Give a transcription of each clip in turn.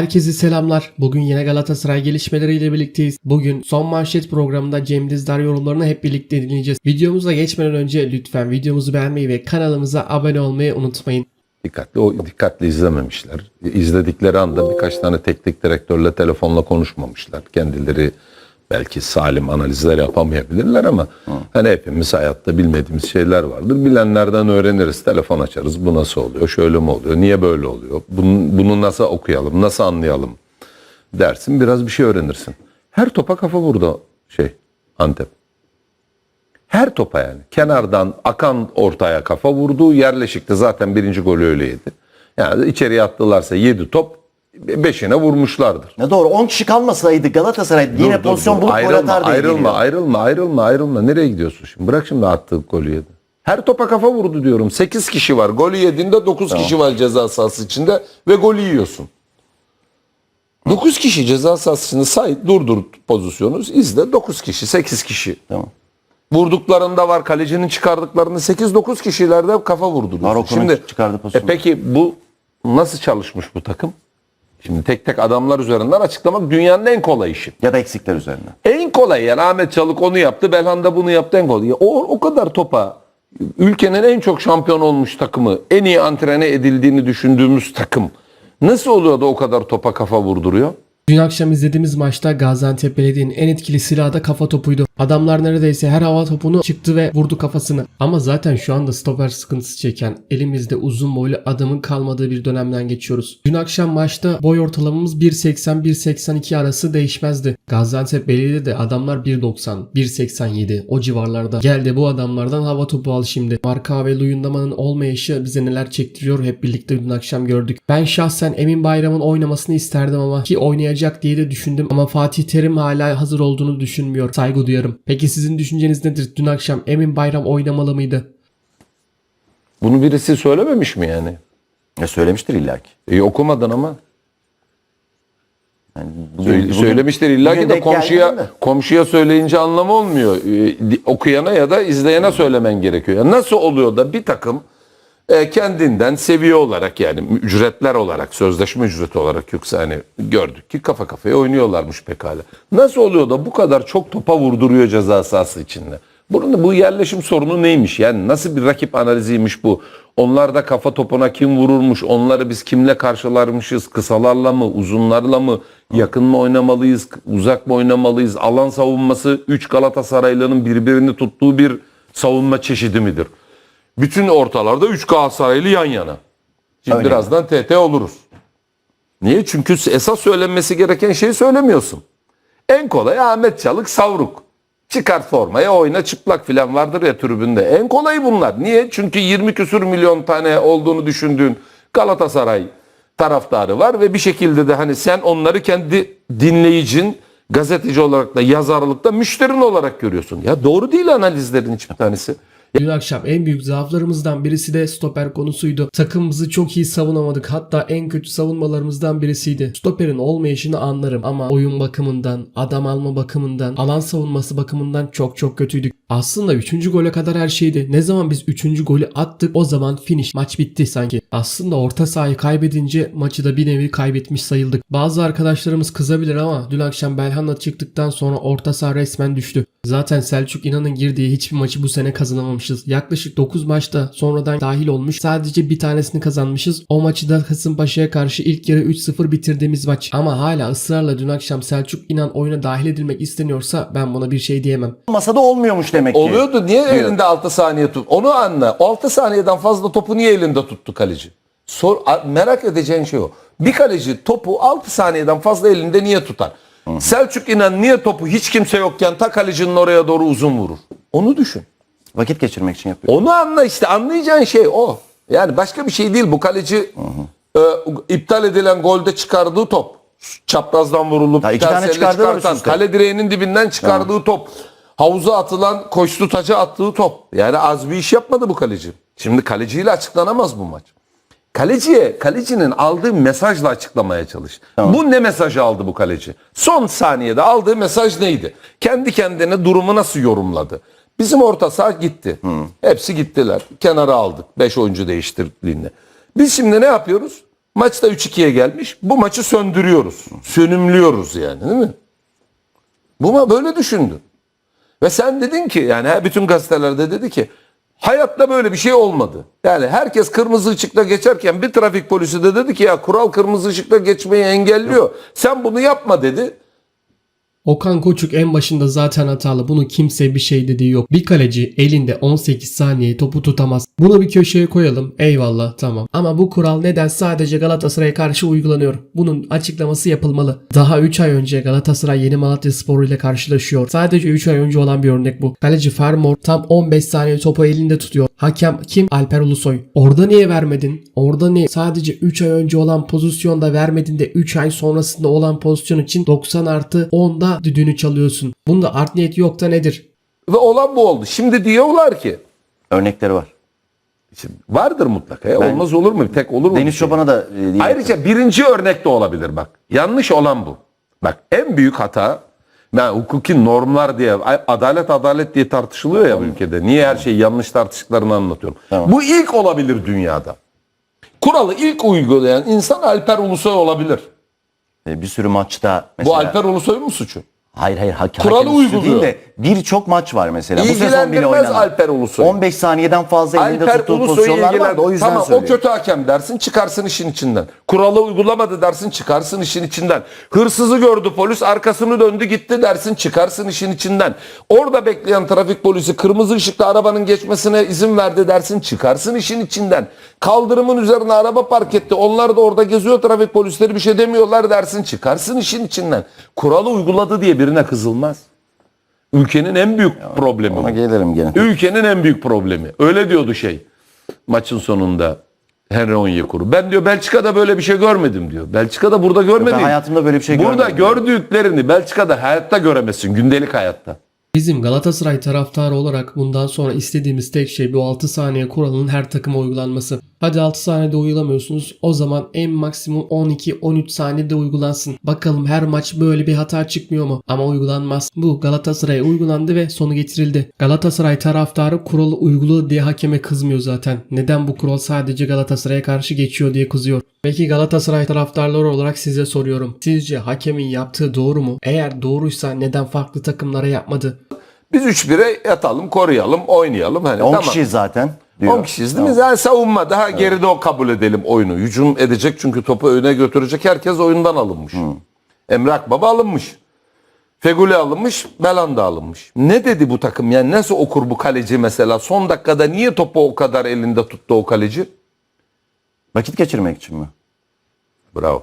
Herkese selamlar. Bugün yine Galatasaray gelişmeleriyle birlikteyiz. Bugün son manşet programında Cem Dizdar yorumlarını hep birlikte dinleyeceğiz. Videomuza geçmeden önce lütfen videomuzu beğenmeyi ve kanalımıza abone olmayı unutmayın. Dikkatli, o dikkatli izlememişler. İzledikleri anda birkaç tane teknik direktörle telefonla konuşmamışlar. Kendileri belki salim analizler yapamayabilirler ama hani hepimiz hayatta bilmediğimiz şeyler vardır. Bilenlerden öğreniriz. Telefon açarız. Bu nasıl oluyor? Şöyle mi oluyor? Niye böyle oluyor? Bunu, bunu nasıl okuyalım? Nasıl anlayalım? Dersin. Biraz bir şey öğrenirsin. Her topa kafa vurdu şey Antep. Her topa yani. Kenardan akan ortaya kafa vurdu. Yerleşikte zaten birinci golü öyleydi. Yani içeriye attılarsa 7 top 5'ine vurmuşlardır. Ne doğru 10 kişi kalmasaydı Galatasaray yine Dur, dur, pozisyon dur. bulup gol ayrılma, atar diye ayrılma, geliyor. ayrılma, ayrılma, ayrılma. Nereye gidiyorsun şimdi? Bırak şimdi attığı golü yedi. Her topa kafa vurdu diyorum. 8 kişi var. Golü yediğinde 9 kişi var ceza sahası içinde ve golü yiyorsun. 9 kişi ceza sahasını say, durdur pozisyonu, izle 9 kişi, 8 kişi. Tamam. Vurduklarında var, kalecinin çıkardıklarında 8-9 kişilerde kafa vurdu. Maroko'nun çıkardığı e pozisyonu. peki bu nasıl çalışmış bu takım? Şimdi tek tek adamlar üzerinden açıklamak dünyanın en kolay işi. Ya da eksikler üzerine. En kolay yani Ahmet Çalık onu yaptı, Belhanda bunu yaptı en kolay. O, o kadar topa ülkenin en çok şampiyon olmuş takımı, en iyi antrene edildiğini düşündüğümüz takım nasıl oluyor da o kadar topa kafa vurduruyor? Dün akşam izlediğimiz maçta Gaziantep Belediye'nin en etkili silahı da kafa topuydu. Adamlar neredeyse her hava topunu çıktı ve vurdu kafasını. Ama zaten şu anda stoper sıkıntısı çeken elimizde uzun boylu adamın kalmadığı bir dönemden geçiyoruz. Dün akşam maçta boy ortalamamız 1.80-1.82 arası değişmezdi. Gaziantep Belediye'de de adamlar 1.90, 1.87 o civarlarda. Geldi bu adamlardan hava topu al şimdi. Marka ve Luyendama'nın olmayışı bize neler çektiriyor hep birlikte dün akşam gördük. Ben şahsen Emin Bayram'ın oynamasını isterdim ama ki oynayacak diye de düşündüm ama Fatih Terim hala hazır olduğunu düşünmüyor. Saygı duyarım. Peki sizin düşünceniz nedir? Dün akşam Emin Bayram oynamalı mıydı? Bunu birisi söylememiş mi yani? Ya söylemiştir illaki. E, okumadın ama. Yani Söyle- bugün- söylemiştir illa ki de komşuya komşuya söyleyince anlamı olmuyor. E, di- okuyana ya da izleyene söylemen gerekiyor. Yani nasıl oluyor da bir takım e, kendinden seviye olarak yani ücretler olarak sözleşme ücreti olarak yoksa hani gördük ki kafa kafaya oynuyorlarmış pekala. Nasıl oluyor da bu kadar çok topa vurduruyor ceza sahası içinde? Bunun bu yerleşim sorunu neymiş? Yani nasıl bir rakip analiziymiş bu? Onlar da kafa topuna kim vururmuş? Onları biz kimle karşılarmışız? Kısalarla mı? Uzunlarla mı? Yakın mı oynamalıyız? Uzak mı oynamalıyız? Alan savunması 3 Galatasaraylı'nın birbirini tuttuğu bir savunma çeşidi midir? Bütün ortalarda 3 Galatasaraylı yan yana. Şimdi Öyle. birazdan TT oluruz. Niye? Çünkü esas söylenmesi gereken şeyi söylemiyorsun. En kolay Ahmet Çalık savruk. Çıkart formaya oyna çıplak filan vardır ya tribünde. En kolayı bunlar. Niye? Çünkü 20 küsür milyon tane olduğunu düşündüğün Galatasaray taraftarı var ve bir şekilde de hani sen onları kendi dinleyicin gazeteci olarak da yazarlıkta müşterin olarak görüyorsun. Ya doğru değil analizlerin hiçbir tanesi. Dün akşam en büyük zaaflarımızdan birisi de stoper konusuydu. Takımımızı çok iyi savunamadık. Hatta en kötü savunmalarımızdan birisiydi. Stoperin olmayışını anlarım ama oyun bakımından, adam alma bakımından, alan savunması bakımından çok çok kötüydük. Aslında 3. gole kadar her şeydi. Ne zaman biz 3. golü attık o zaman finish. Maç bitti sanki. Aslında orta sahayı kaybedince maçı da bir nevi kaybetmiş sayıldık. Bazı arkadaşlarımız kızabilir ama dün akşam Belhanda çıktıktan sonra orta saha resmen düştü. Zaten Selçuk İnan'ın girdiği hiçbir maçı bu sene kazanamamışız. Yaklaşık 9 maçta sonradan dahil olmuş. Sadece bir tanesini kazanmışız. O maçı da Kasımpaşa'ya karşı ilk yarı 3-0 bitirdiğimiz maç. Ama hala ısrarla dün akşam Selçuk İnan oyuna dahil edilmek isteniyorsa ben buna bir şey diyemem. Masada olmuyormuş demek ki. Oluyordu. Niye elinde 6 saniye tut? Onu anla. 6 saniyeden fazla topu niye elinde tuttu kaleci? Sor, merak edeceğin şey o. Bir kaleci topu 6 saniyeden fazla elinde niye tutar? Selçuk İnan niye topu hiç kimse yokken ta kalecinin oraya doğru uzun vurur? Onu düşün. Vakit geçirmek için yapıyor. Onu anla işte anlayacağın şey o. Yani başka bir şey değil. Bu kaleci e, iptal edilen golde çıkardığı top. Çaprazdan vurulup Ya iki tane çıkardığı var çıkartan, üst üste. kale direğinin dibinden çıkardığı top. Havuza atılan koştu taca attığı top. Yani az bir iş yapmadı bu kaleci. Şimdi kaleciyle açıklanamaz bu maç. Kaleciye, kalecinin aldığı mesajla açıklamaya çalış. Bu ne mesajı aldı bu kaleci? Son saniyede aldığı mesaj neydi? Kendi kendine durumu nasıl yorumladı? Bizim orta saha gitti. Hepsi gittiler. Kenara aldık. 5 oyuncu değiştirdiğinde. Biz şimdi ne yapıyoruz? Maçta 3-2'ye gelmiş. Bu maçı söndürüyoruz. Sönümlüyoruz yani değil mi? Bu ma böyle düşündün. Ve sen dedin ki yani bütün gazetelerde dedi ki hayatta böyle bir şey olmadı. Yani herkes kırmızı ışıkta geçerken bir trafik polisi de dedi ki ya kural kırmızı ışıkta geçmeyi engelliyor. Sen bunu yapma dedi. Okan Koçuk en başında zaten hatalı. Bunu kimse bir şey dediği yok. Bir kaleci elinde 18 saniye topu tutamaz. Bunu bir köşeye koyalım. Eyvallah tamam. Ama bu kural neden sadece Galatasaray'a karşı uygulanıyor? Bunun açıklaması yapılmalı. Daha 3 ay önce Galatasaray Yeni Malatya Sporu ile karşılaşıyor. Sadece 3 ay önce olan bir örnek bu. Kaleci Fermor tam 15 saniye topu elinde tutuyor. Hakem kim? Alper Ulusoy. Orada niye vermedin? Orada niye? Sadece 3 ay önce olan pozisyonda vermedin de 3 ay sonrasında olan pozisyon için 90 artı 10'da düdüğünü çalıyorsun. Bunda art niyet yok da nedir? Ve olan bu oldu. Şimdi diyorlar ki Örnekleri var. şimdi vardır mutlaka. ya. Ben- Olmaz olur mu? Tek olur mu? Deniz şey? Çoban'a da e, diyecektim. Ayrıca birinci örnek de olabilir bak. Yanlış olan bu. Bak en büyük hata yani hukuki normlar diye adalet adalet diye tartışılıyor ya bu ülkede. Niye her şeyi yanlış tartıştıklarını anlatıyorum. Tamam. Bu ilk olabilir dünyada. Kuralı ilk uygulayan insan Alper Ulusoy olabilir. E, bir sürü maçta mesela. Bu Alper Ulusoy'un mu suçu? Hayır hayır hak, Kuralı hakemin suçu uyguluyor. değil de birçok maç var mesela. Bu sezon bile İlgilendirmez oynanan. Alper Ulusoy. 15 saniyeden fazla elinde Alper tuttuğu Ulusoy'u pozisyonlar ilgilen. vardı o yüzden Tamam o söylüyorum. kötü hakem dersin çıkarsın işin içinden. Kuralı uygulamadı dersin çıkarsın işin içinden. Hırsızı gördü polis arkasını döndü gitti dersin çıkarsın işin içinden. Orada bekleyen trafik polisi kırmızı ışıkta arabanın geçmesine izin verdi dersin çıkarsın işin içinden. Kaldırımın üzerine araba park etti onlar da orada geziyor trafik polisleri bir şey demiyorlar dersin çıkarsın işin içinden. Kuralı uyguladı diye birine kızılmaz. Ülkenin en büyük problemi. Ona bu. gelelim gene. Ülkenin en büyük problemi. Öyle diyordu şey. Maçın sonunda Henry Onyekuru. Ben diyor Belçika'da böyle bir şey görmedim diyor. Belçika'da burada görmedim. Ben hayatımda böyle bir şey Burada görmedim. gördüklerini Belçika'da hayatta göremezsin. Gündelik hayatta. Bizim Galatasaray taraftarı olarak bundan sonra istediğimiz tek şey bu 6 saniye kuralının her takıma uygulanması. Hadi 6 saniyede uygulamıyorsunuz. O zaman en maksimum 12-13 saniyede uygulansın. Bakalım her maç böyle bir hata çıkmıyor mu? Ama uygulanmaz. Bu Galatasaray'a uygulandı ve sonu getirildi. Galatasaray taraftarı kuralı uyguladı diye hakeme kızmıyor zaten. Neden bu kural sadece Galatasaray'a karşı geçiyor diye kızıyor. Peki Galatasaray taraftarları olarak size soruyorum. Sizce hakemin yaptığı doğru mu? Eğer doğruysa neden farklı takımlara yapmadı? Biz 3-1'e yatalım, koruyalım, oynayalım. Hani 10 tamam. kişiyiz zaten. Diyor. 10 kişiyiz değil mi? Yani savunma daha geride o kabul edelim oyunu. Hücum edecek çünkü topu öne götürecek. Herkes oyundan alınmış. Emre Akbaba alınmış. Feguli alınmış, Belanda alınmış. Ne dedi bu takım? Yani nasıl okur bu kaleci mesela? Son dakikada niye topu o kadar elinde tuttu o kaleci? Vakit geçirmek için mi? Bravo.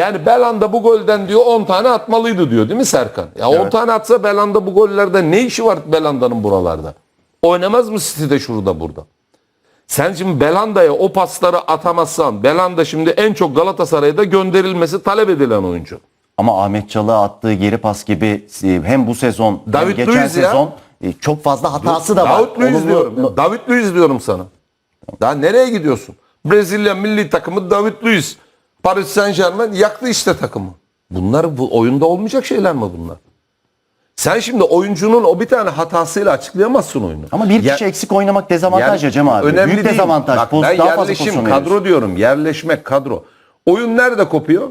Yani Belanda bu golden diyor 10 tane atmalıydı diyor değil mi Serkan? Ya 10 Evet. tane atsa Belanda bu gollerde ne işi var Belanda'nın buralarda? Oynamaz mı City'de şurada burada? Sen şimdi Belanda'ya o pasları atamazsan Belanda şimdi en çok Galatasaray'da gönderilmesi talep edilen oyuncu. Ama Ahmet Çalık'a attığı geri pas gibi e, hem bu sezon hem David geçen Luiz ya. sezon e, çok fazla hatası da var. David Luiz diyorum. David Luiz diyorum sana. Daha nereye gidiyorsun? Brezilya milli takımı David Luiz. Paris Saint Germain yaktı işte takımı. Bunlar bu oyunda olmayacak şeyler mi bunlar? Sen şimdi oyuncunun o bir tane hatasıyla açıklayamazsın oyunu. Ama bir Ya- kişi eksik oynamak dezavantaj ya Cem abi. Önemli Büyük değil. dezavantaj. Bak, Poz- ben daha fazla yerleşim pozisyon kadro veriyorsun. diyorum. Yerleşmek kadro. Oyun nerede kopuyor?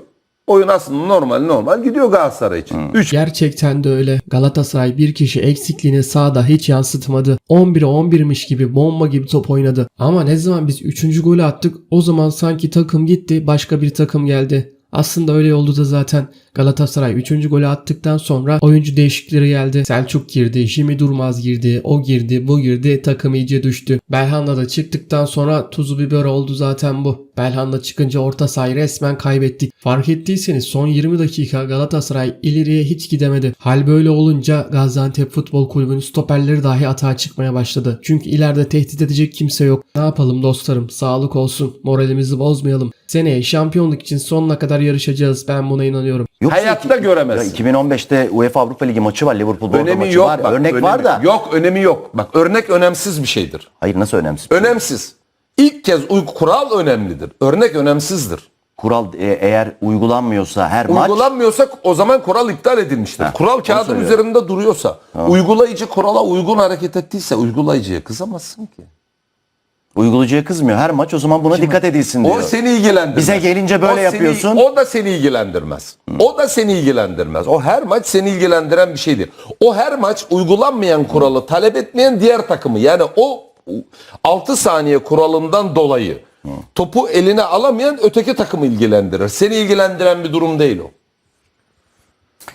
Oyun aslında normal normal gidiyor Galatasaray için. 3 Gerçekten de öyle. Galatasaray bir kişi eksikliğini sahada hiç yansıtmadı. 11'e 11'miş gibi bomba gibi top oynadı. Ama ne zaman biz 3. golü attık o zaman sanki takım gitti başka bir takım geldi. Aslında öyle oldu da zaten. Galatasaray 3. golü attıktan sonra oyuncu değişiklikleri geldi. Selçuk girdi, Jimmy Durmaz girdi, o girdi, bu girdi, takım iyice düştü. Belhanda da çıktıktan sonra tuzu biber oldu zaten bu. Belhanda çıkınca orta sahayı resmen kaybettik. Fark ettiyseniz son 20 dakika Galatasaray ileriye hiç gidemedi. Hal böyle olunca Gaziantep Futbol Kulübü'nün stoperleri dahi atağa çıkmaya başladı. Çünkü ileride tehdit edecek kimse yok. Ne yapalım dostlarım? Sağlık olsun. Moralimizi bozmayalım. Seneye şampiyonluk için sonuna kadar yarışacağız. Ben buna inanıyorum. Yoksa Hayatta iki- göremezsin. Ya 2015'te UEFA Avrupa Ligi maçı var. Liverpool Bordo önemi maçı yok. var. Bak, Örnek önemi- var da. Yok önemi yok. Bak örnek önemsiz bir şeydir. Hayır nasıl önemsiz? Önemsiz. İlk kez uy- kural önemlidir. Örnek önemsizdir. Kural e, eğer uygulanmıyorsa her maç Uygulanmıyorsa o zaman kural iptal edilmiştir. Ha, kural onu kağıdın söylüyorum. üzerinde duruyorsa, uygulayıcı kurala uygun hareket ettiyse uygulayıcıya kızamazsın ki. Uygulayıcıya kızmıyor. Her maç o zaman buna dikkat edilsin diyor. O seni ilgilendirmez. Bize gelince böyle O seni- yapıyorsun. o da seni ilgilendirmez. O da seni ilgilendirmez. O her maç seni ilgilendiren bir şeydir. O her maç uygulanmayan kuralı talep etmeyen diğer takımı yani o 6 saniye kuralından dolayı topu eline alamayan öteki takımı ilgilendirir. Seni ilgilendiren bir durum değil o.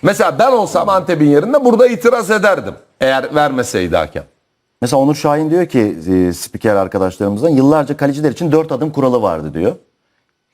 Mesela ben olsam Antep'in yerinde burada itiraz ederdim. Eğer vermeseydi hakem. Mesela Onur Şahin diyor ki e, spiker arkadaşlarımızdan yıllarca kaleciler için 4 adım kuralı vardı diyor.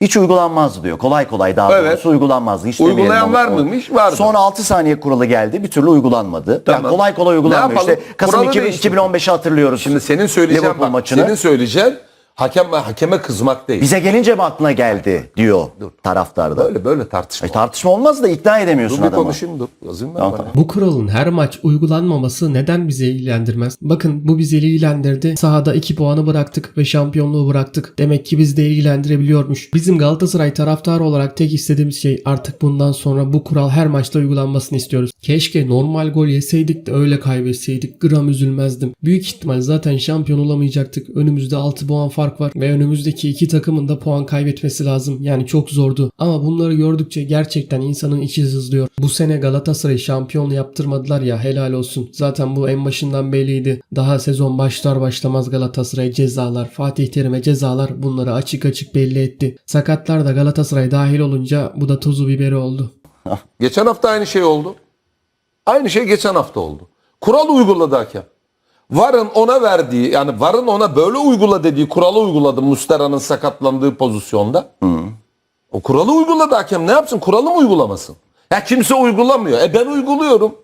Hiç uygulanmazdı diyor. Kolay kolay daha Evet. doğrusu uygulanmazdı. Hiç Uygulayan var mıymış? Vardı. Sonra 6 saniye kuralı geldi. Bir türlü uygulanmadı. Tamam. Yani kolay kolay uygulanmıyor. İşte Kasım Kuralı 2000 değiştirdik. 2015'i hatırlıyoruz. Şimdi senin söyleyeceğin bak, maçını. senin söyleyeceğin hakem hakeme kızmak değil. Bize gelince mi aklına geldi diyor taraftarda. Böyle böyle tartışma. E, tartışma olmaz da ikna edemiyorsun dur bir adamı. konuşayım dur. Yazayım ben Tamam, bana. Bu kuralın her maç uygulanmaması neden bizi ilgilendirmez? Bakın bu bizi ilgilendirdi. Sahada 2 puanı bıraktık ve şampiyonluğu bıraktık. Demek ki bizi de ilgilendirebiliyormuş. Bizim Galatasaray taraftarı olarak tek istediğimiz şey artık bundan sonra bu kural her maçta uygulanmasını istiyoruz. Keşke normal gol yeseydik de öyle kaybetseydik. Gram üzülmezdim. Büyük ihtimal zaten şampiyon olamayacaktık. Önümüzde 6 puan fark var ve önümüzdeki iki takımın da puan kaybetmesi lazım. Yani çok zordu. Ama bunları gördükçe gerçekten insanın içi sızlıyor. Bu sene Galatasaray şampiyon yaptırmadılar ya helal olsun. Zaten bu en başından belliydi. Daha sezon başlar başlamaz Galatasaray cezalar, Fatih Terim'e cezalar bunları açık açık belli etti. Sakatlar da Galatasaray dahil olunca bu da tuzu biberi oldu. Geçen hafta aynı şey oldu. Aynı şey geçen hafta oldu. Kural uyguladı hakem. Varın ona verdiği yani Varın ona böyle uygula dediği kuralı uyguladı Mustera'nın sakatlandığı pozisyonda. O kuralı uyguladı hakem. Ne yapsın? Kuralı mı uygulamasın? Ya kimse uygulamıyor. E ben uyguluyorum.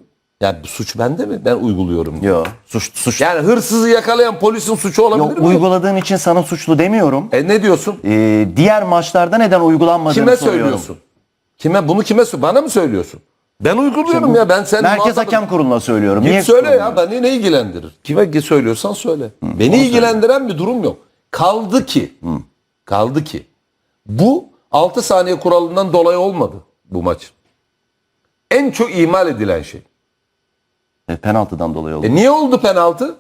Bu suç bende mi? Ben uyguluyorum. Yok. Suç, suç. Yani hırsızı yakalayan polisin suçu olabilir Yok mi? uyguladığın için sana suçlu demiyorum. E ne diyorsun? Ee, diğer maçlarda neden uygulanmadığını Kime soruyorum. söylüyorsun? Kime bunu kime sö- bana mı söylüyorsun? Ben uyguluyorum ya ben sen Merkez muhatabım. Hakem Kurulu'na söylüyorum. Git Niye söyle ya beni ne ilgilendirir? Kime söylüyorsan söyle. Beni ilgilendiren bir durum yok. Kaldı ki kaldı ki bu 6 saniye kuralından dolayı olmadı bu maç. En çok ihmal edilen şey. E, penaltıdan dolayı oldu. E niye oldu penaltı?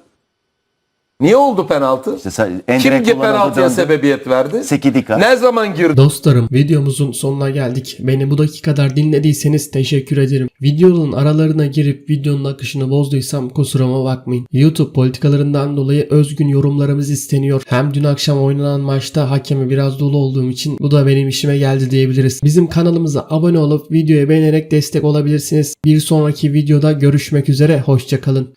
Niye oldu penaltı? İşte sen- en Kim direkt ki kullanan penaltıya döndü. sebebiyet verdi? Sekidika. Ne zaman girdi? Dostlarım videomuzun sonuna geldik. Beni bu dakikadar dinlediyseniz teşekkür ederim. Videonun aralarına girip videonun akışını bozduysam kusuruma bakmayın. YouTube politikalarından dolayı özgün yorumlarımız isteniyor. Hem dün akşam oynanan maçta hakemi biraz dolu olduğum için bu da benim işime geldi diyebiliriz. Bizim kanalımıza abone olup videoyu beğenerek destek olabilirsiniz. Bir sonraki videoda görüşmek üzere. Hoşçakalın.